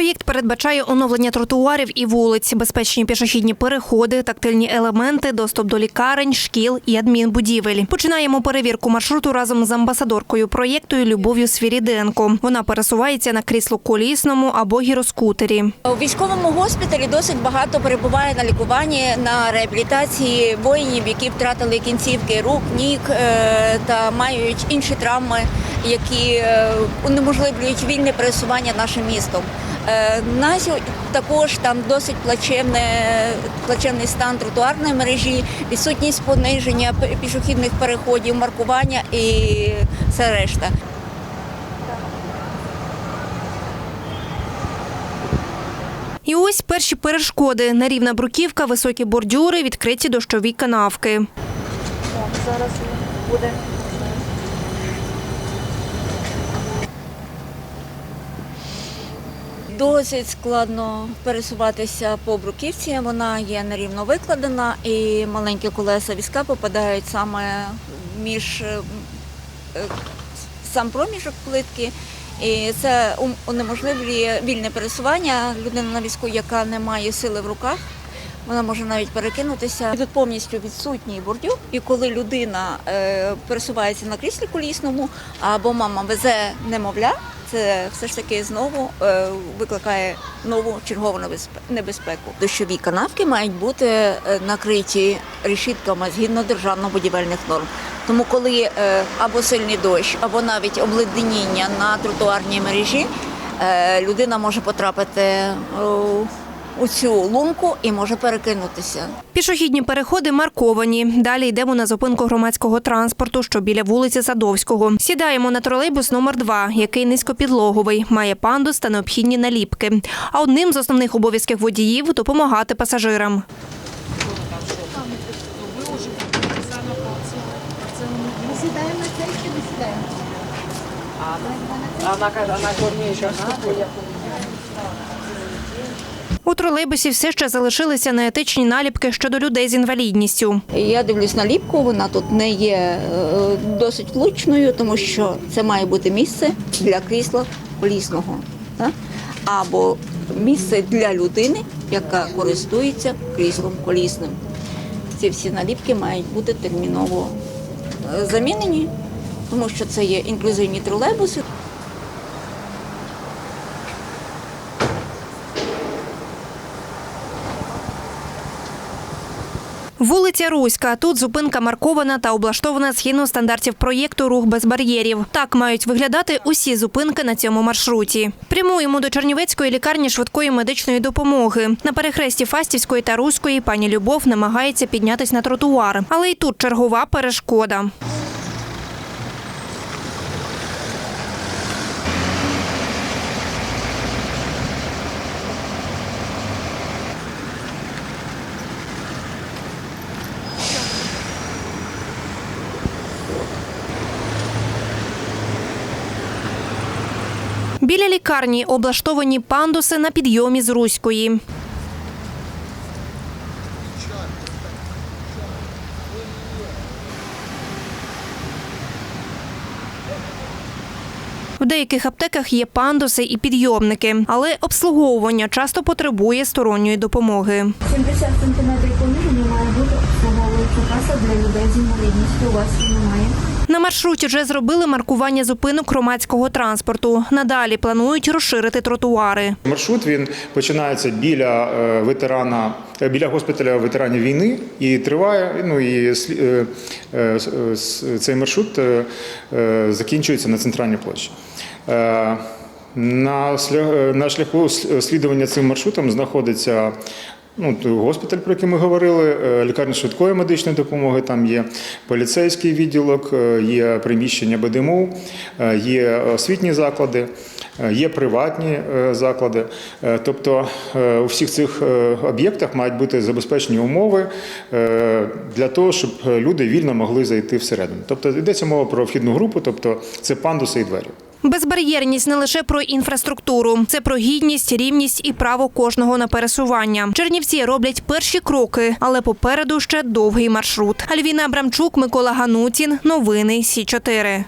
Проєкт передбачає оновлення тротуарів і вулиць, безпечні пішохідні переходи, тактильні елементи, доступ до лікарень, шкіл і адмінбудівель. Починаємо перевірку маршруту разом з амбасадоркою проєкту Любов'ю Свіріденко. Вона пересувається на кріслу колісному або гіроскутері. У військовому госпіталі досить багато перебуває на лікуванні на реабілітації воїнів, які втратили кінцівки рук, ніг е, та мають інші травми, які е, унеможливлюють вільне пересування нашим містом. Е, На також там досить плачевне, плачевний стан тротуарної мережі, відсутність пониження пішохідних переходів, маркування і все решта. І ось перші перешкоди: нерівна бруківка, високі бордюри, відкриті дощові канавки. Зараз буде. Досить складно пересуватися по бруківці. Вона є нерівно викладена, і маленькі колеса візка попадають саме між е, е, сам проміжок плитки. І це унеможливлює вільне пересування. Людина на візку, яка не має сили в руках, вона може навіть перекинутися. Тут повністю відсутній бордюр. І коли людина е, пересувається на кріслі колісному або мама везе немовля, це все ж таки знову е, викликає нову чергову небезпе- небезпеку. Дощові канавки мають бути е, накриті решітками згідно державно-будівельних норм. Тому коли е, або сильний дощ, або навіть обледеніння на тротуарній мережі, людина може потрапити у цю лунку і може перекинутися. Пішохідні переходи марковані. Далі йдемо на зупинку громадського транспорту, що біля вулиці Садовського. Сідаємо на тролейбус номер 2 який низькопідлоговий, має пандус та необхідні наліпки. А одним з основних обов'язків водіїв допомагати пасажирам. Вона каже, вона ступує. У тролейбусі все ще залишилися неетичні наліпки щодо людей з інвалідністю. Я дивлюсь на ліпку, вона тут не є е, досить влучною, тому що це має бути місце для крісла колісного. Або місце для людини, яка користується кріслом колісним. Ці всі наліпки мають бути терміново е, замінені, тому що це є інклюзивні тролейбуси. Вулиця Руська. Тут зупинка маркована та облаштована згідно стандартів проєкту Рух без бар'єрів. Так мають виглядати усі зупинки на цьому маршруті. Прямуємо до Чернівецької лікарні швидкої медичної допомоги. На перехресті Фастівської та Руської пані Любов намагається піднятись на тротуар, але й тут чергова перешкода. Біля лікарні облаштовані пандуси на підйомі з Руської. В деяких аптеках є пандуси і підйомники, але обслуговування часто потребує сторонньої допомоги. 70 сантиметрів пониження має бути обслуговуюча каса для людей з інвалідністю. У вас її немає. На маршруті вже зробили маркування зупинок громадського транспорту. Надалі планують розширити тротуари. Маршрут він починається біля е, ветерана, е, біля госпіталя ветеранів війни і триває. Ну і е, цей маршрут закінчується на центральній площі. На шляху слідування цим маршрутом знаходиться. Ну, госпіталь, про який ми говорили, е, лікарня швидкої медичної допомоги, там є поліцейський відділок, е, є приміщення БДМУ, е, є освітні заклади, є приватні заклади. Тобто у всіх цих об'єктах мають бути забезпечені умови для того, щоб люди вільно могли зайти всередину. Тобто йдеться мова про вхідну групу, тобто це пандуси і двері. Безбар'єрність не лише про інфраструктуру, це про гідність, рівність і право кожного на пересування. Чернівці роблять перші кроки, але попереду ще довгий маршрут. Альвіна Абрамчук, Микола Ганутін. Новини Сі 4